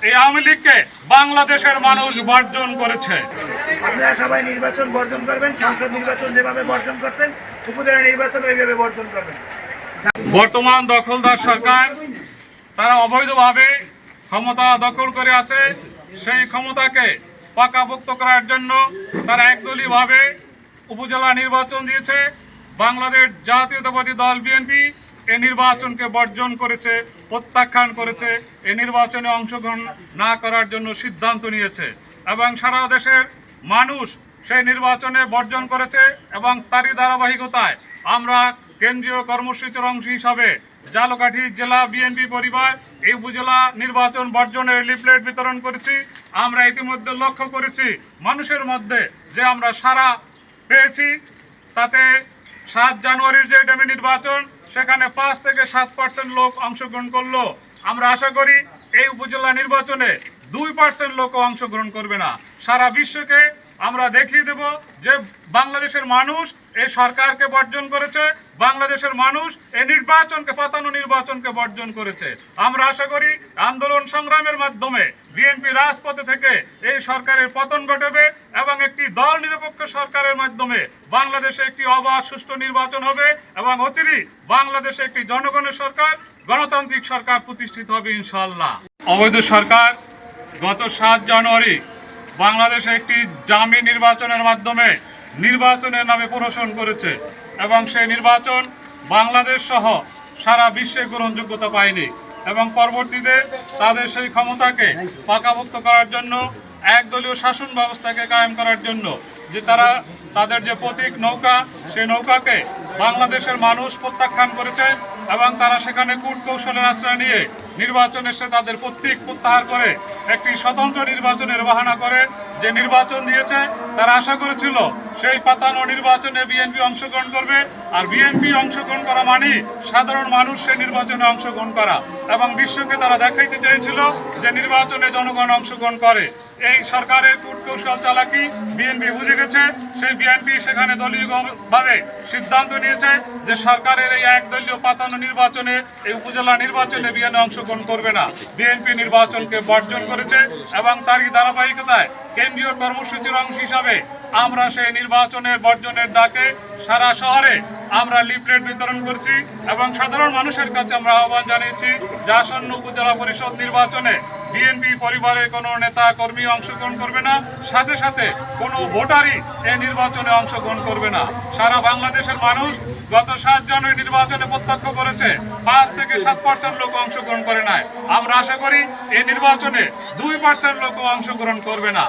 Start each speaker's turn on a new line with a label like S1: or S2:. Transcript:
S1: এই আওয়ামী লীগকে বাংলাদেশের মানুষ বর্জন করেছে।
S2: আপনারা সবাই নির্বাচন বর্জন করবেন সংসদ নির্বাচন যেভাবে বর্জন করছেন উপজেলা নির্বাচন ওইভাবে বর্জন করবেন।
S1: বর্তমান দখলদার সরকার তারা অবৈধভাবে ক্ষমতা দখল করে আছে। সেই ক্ষমতাকে পাকাপোক্ত করার জন্য তারা একদলীয়ভাবে উপজেলা নির্বাচন দিয়েছে। বাংলাদেশ জাতীয়তাবাদী দল বিএনপি এ নির্বাচনকে বর্জন করেছে, প্রত্যাখ্যান করেছে, এ নির্বাচনে অংশগ্রহণ না করার জন্য সিদ্ধান্ত নিয়েছে। এবং সারা দেশের মানুষ সেই নির্বাচনে বর্জন করেছে এবং তারই ধারাবাহিকতায় আমরা কেন্দ্রীয় কর্মসূচির অংশ হিসাবে জালকাঠি জেলা বিএনপি পরিবার এই উপজেলা নির্বাচন বর্জনের লিফলেট বিতরণ করেছি। আমরা ইতিমধ্যে লক্ষ্য করেছি মানুষের মধ্যে যে আমরা সারা পেয়েছি। তাতে সাত জানুয়ারির যে ডেমি নির্বাচন সেখানে পাঁচ থেকে সাত পার্সেন্ট লোক অংশগ্রহণ করল। আমরা আশা করি এই উপজেলা নির্বাচনে দুই পার্সেন্ট লোক অংশগ্রহণ করবে না। সারা বিশ্বকে আমরা দেখিয়ে দেব যে বাংলাদেশের মানুষ এই সরকারকে বর্জন করেছে, বাংলাদেশের মানুষ এই নির্বাচনকে পাতানো নির্বাচনকে বর্জন করেছে। আমরা আশা করি আন্দোলন সংগ্রামের মাধ্যমে বিএনপি রাজপথে থেকে এই সরকারের পতন ঘটবে এবং একটি দল নিরপেক্ষ সরকারের মাধ্যমে বাংলাদেশে একটি অবাধ, সুষ্ঠু নির্বাচন হবে এবং অচিরই বাংলাদেশে একটি জনগণের সরকার, গণতান্ত্রিক সরকার প্রতিষ্ঠিত হবে ইনশাল্লাহ অবৈধ সরকার গত সাত জানুয়ারি বাংলাদেশে একটি জামি নির্বাচনের মাধ্যমে নির্বাচনের নামে প্রহসন করেছে এবং সেই নির্বাচন বাংলাদেশ সহ সারা বিশ্বে গ্রহণযোগ্যতা পায়নি এবং পরবর্তীতে তাদের সেই ক্ষমতাকে পাকাভুক্ত করার জন্য একদলীয় শাসন ব্যবস্থাকে কায়েম করার জন্য যে তারা তাদের যে প্রতীক নৌকা সেই নৌকাকে বাংলাদেশের মানুষ প্রত্যাখ্যান করেছে এবং তারা সেখানে কূট কৌশলের আশ্রয় নিয়ে নির্বাচন এসে তাদের প্রত্যেক প্রত্যাহার করে একটি স্বতন্ত্র নির্বাচনের বাহানা করে যে নির্বাচন দিয়েছে, তারা আশা করেছিল সেই পাতানো নির্বাচনে বিএনপি অংশগ্রহণ করবে। আর বিএনপি অংশগ্রহণ করা মানে সাধারণ মানুষ সেই নির্বাচনে অংশগ্রহণ করা। এবং বিশ্বকে তারা দেখাইতে চেয়েছিল যে নির্বাচনে জনগণ অংশগ্রহণ করে। এই সরকারের কূটকৌশল চালাকি বিএনপি বুঝে গেছে। সেই বিএনপি সেখানে দলীয়ভাবে সিদ্ধান্ত নিয়েছে যে সরকারের এই একদলীয় পাতানো নির্বাচনে, এই উপজেলা নির্বাচনে বিএনপি অংশগ্রহণ করবে না। বিএনপি নির্বাচনকে বর্জন করেছে এবং তারই ধারাবাহিকতায় কেন্দ্রীয় কর্মসূচির অংশ হিসাবে আমরা সেই নির্বাচনের বর্জনের ডাকে সারা শহরে আমরা লিফলেট বিতরণ করছি এবং সাধারণ মানুষের কাছে আমরা আহ্বান জানিয়েছি যে আসন্ন উপজেলা পরিষদ নির্বাচনে বিএনপি পরিবারের কোনো নেতা কর্মী অংশগ্রহণ করবে না। সাথে সাথে কোনো ভোটারই এই নির্বাচনে অংশগ্রহণ করবে না। সারা বাংলাদেশের মানুষ গত সাত জানুয়ারি নির্বাচনে প্রত্যক্ষ করেছে, পাঁচ থেকে সাত পার্সেন্ট লোক অংশগ্রহণ করে নাই। আমরা আশা করি এই নির্বাচনে দুই পার্সেন্ট লোক অংশগ্রহণ করবে না।